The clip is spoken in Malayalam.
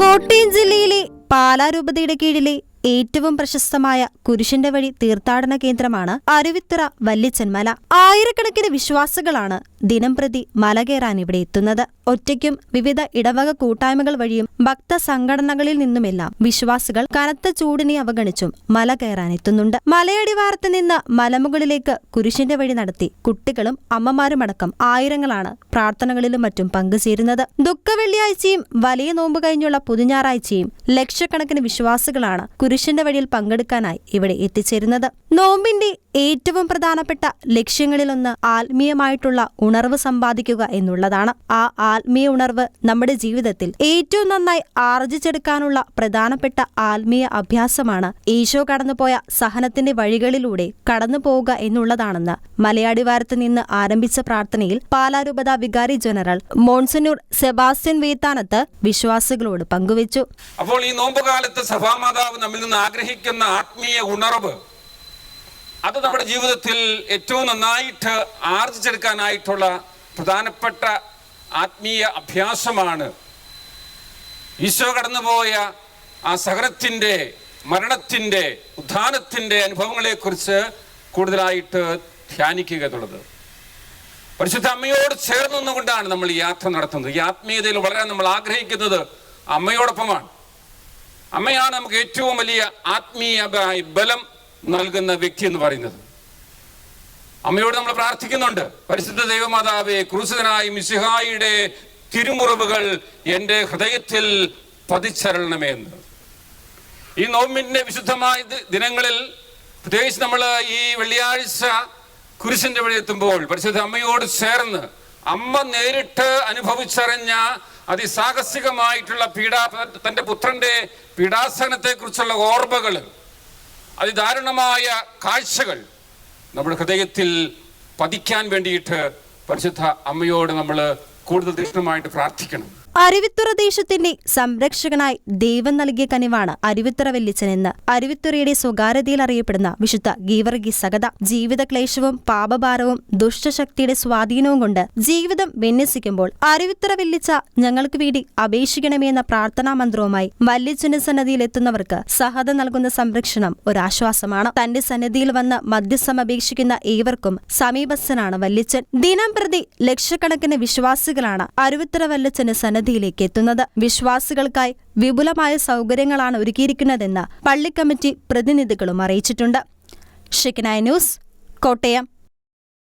കോട്ടയം ജില്ലയിലെ പാലാരൂപതയുടെ കീഴിലെ ഏറ്റവും പ്രശസ്തമായ കുരിശിന്റെ വഴി തീർത്ഥാടന കേന്ദ്രമാണ് അരുവിത്തുറ വല്യച്ചൻമല ആയിരക്കണക്കിന് വിശ്വാസികളാണ് ദിനംപ്രതി മല കയറാൻ ഇവിടെ എത്തുന്നത്. ഒറ്റയ്ക്കും വിവിധ ഇടവക കൂട്ടായ്മകൾ വഴിയും ഭക്ത സംഘടനകളിൽ നിന്നുമെല്ലാം വിശ്വാസികൾ കനത്ത ചൂടിനെ അവഗണിച്ചും മല കയറാൻ എത്തുന്നുണ്ട്. മലയടിവാരത്ത് നിന്ന് മലമുകളിലേക്ക് കുരിശിന്റെ വഴി നടത്തി കുട്ടികളും അമ്മമാരുമടക്കം ആയിരങ്ങളാണ് പ്രാർത്ഥനകളിലും മറ്റും പങ്കുചേരുന്നത്. ദുഃഖവെള്ളിയാഴ്ചയും വലിയ നോമ്പ് കഴിഞ്ഞുള്ള പുതുഞാറാഴ്ചയും ലക്ഷക്കണക്കിന് വിശ്വാസികളാണ് കുരിശിന്റെ വഴിയിൽ പങ്കെടുക്കാനായി ഇവിടെ എത്തിച്ചേരുന്നത്. നോമ്പിന്റെ ഏറ്റവും പ്രധാനപ്പെട്ട ലക്ഷ്യങ്ങളിലൊന്ന് ആത്മീയമായിട്ടുള്ള ഉണർവ് സമ്പാദിക്കുക എന്നുള്ളതാണ്. ആ ആത്മീയ ഉണർവ് നമ്മുടെ ജീവിതത്തിൽ ഏറ്റവും നന്നായി ആർജിച്ചെടുക്കാനുള്ള പ്രധാനപ്പെട്ട ആത്മീയ അഭ്യാസമാണ് ഈശോ കടന്നുപോയ സഹനത്തിന്റെ വഴികളിലൂടെ കടന്നു പോവുക എന്നുള്ളതാണെന്ന് മലയാടിവാരത്ത് നിന്ന് ആരംഭിച്ച പ്രാർത്ഥനയിൽ പാലാരൂപത വികാരി ജനറൽ മോൺസനൂർ സെബാസ്റ്റ്യൻ വേത്താനത്ത് വിശ്വാസികളോട് പങ്കുവച്ചു. അപ്പോൾ ഈ നോമ്പുകാലത്ത് സഭാമാതാവ് നമ്മിൽ നിന്ന് ആഗ്രഹിക്കുന്ന ആത്മീയ ഉണർവ് അത് നമ്മുടെ ജീവിതത്തിൽ ഏറ്റവും നന്നായിട്ട് ആർജിച്ചെടുക്കാനായിട്ടുള്ള പ്രധാനപ്പെട്ട ആത്മീയ അഭ്യാസമാണ്. ഈശോ കടന്നുപോയ ആ സഹനത്തിന്റെ മരണത്തിന്റെ ഉദ്ധാനത്തിന്റെ അനുഭവങ്ങളെക്കുറിച്ച് കൂടുതലായിട്ട് ധ്യാനിക്കുക എന്നുള്ളത്. പരിശുദ്ധ അമ്മയോട് ചേർന്നുകൊണ്ടാണ് നമ്മൾ ഈ യാത്ര നടത്തുന്നത്. ഈ ആത്മീയതയിൽ വളരാൻ നമ്മൾ ആഗ്രഹിക്കുന്നത് അമ്മയോടൊപ്പമാണ്. അമ്മയാണ് നമുക്ക് ഏറ്റവും വലിയ ആത്മീയ ബലം നൽകുന്ന വ്യക്തി എന്ന് പറയുന്നത്. അമ്മയോട് നമ്മൾ പ്രാർത്ഥിക്കുന്നുണ്ട്. പരിശുദ്ധ ദൈവമാതാവെ ക്രൂശിതനായി മിസിഹായിയുടെ തിരുമുറിവുകൾ എന്റെ ഹൃദയത്തിൽ പതിച്ചരളണമേ എന്ന്. ഈ നോമ്പിന്റെ വിശുദ്ധമായ ദിനങ്ങളിൽ പ്രത്യേകിച്ച് നമ്മൾ ഈ വെള്ളിയാഴ്ച കുരിശിന്റെ വഴി എത്തുമ്പോൾ പരിശുദ്ധ അമ്മയോട് ചേർന്ന് അമ്മ നേരിട്ട് അനുഭവിച്ചറിഞ്ഞ അതിസാഹസികമായിട്ടുള്ള പീഡാ പുത്രന്റെ പീഡാസനത്തെ കുറിച്ചുള്ള ഓർമ്മകൾ അതിദാരുണമായ കാഴ്ചകൾ നമ്മുടെ ഹൃദയത്തിൽ പതിക്കാൻ വേണ്ടിയിട്ട് പരിശുദ്ധ അമ്മയോട് നമ്മൾ കൂടുതൽ തീക്ഷ്ണമായിട്ട് പ്രാർത്ഥിക്കണം. അരുവിത്തുറ ദേശത്തിന്റെ സംരക്ഷകനായി ദൈവം നൽകിയ കനിവാണ് അരുവിത്തുറ വെല്ലിച്ചനെന്ന് അരുവിത്തുറയുടെ സ്വകാര്യതയിൽ അറിയപ്പെടുന്ന വിശുദ്ധ ഗീവർഗി സഗത ജീവിത ക്ലേശവും പാപഭാരവും ദുഷ്ടശക്തിയുടെ സ്വാധീനവും കൊണ്ട് ജീവിതം വിന്യസിക്കുമ്പോൾ അരുവിത്തുറ വെല്ലിച്ച ഞങ്ങൾക്ക് വേണ്ടി അപേക്ഷിക്കണമേ എന്ന പ്രാർത്ഥനാ മന്ത്രവുമായി വല്യച്ചന്റെ സന്നദ്ധിയിൽ എത്തുന്നവർക്ക് സഹത നൽകുന്ന സംരക്ഷണം ഒരാശ്വാസമാണ്. തന്റെ സന്നദ്ധിയിൽ വന്ന് മധ്യസ്ഥം അപേക്ഷിക്കുന്ന ഏവർക്കും സമീപസ്ഥനാണ് വല്യച്ചൻ ദിനം പ്രതി ലക്ഷക്കണക്കിന് വിശ്വാസികളാണ് അരുവിത്തറവല്ലച്ചന് സന്നദ്ധിയിലേക്ക് എത്തുന്നത്. വിശ്വാസികൾക്കായി വിപുലമായ സൗകര്യങ്ങളാണ് ഒരുക്കിയിരിക്കുന്നതെന്ന് പള്ളി കമ്മിറ്റി പ്രതിനിധികളും അറിയിച്ചിട്ടുണ്ട്. ഷിക്കനായ ന്യൂസ് കോട്ടയം.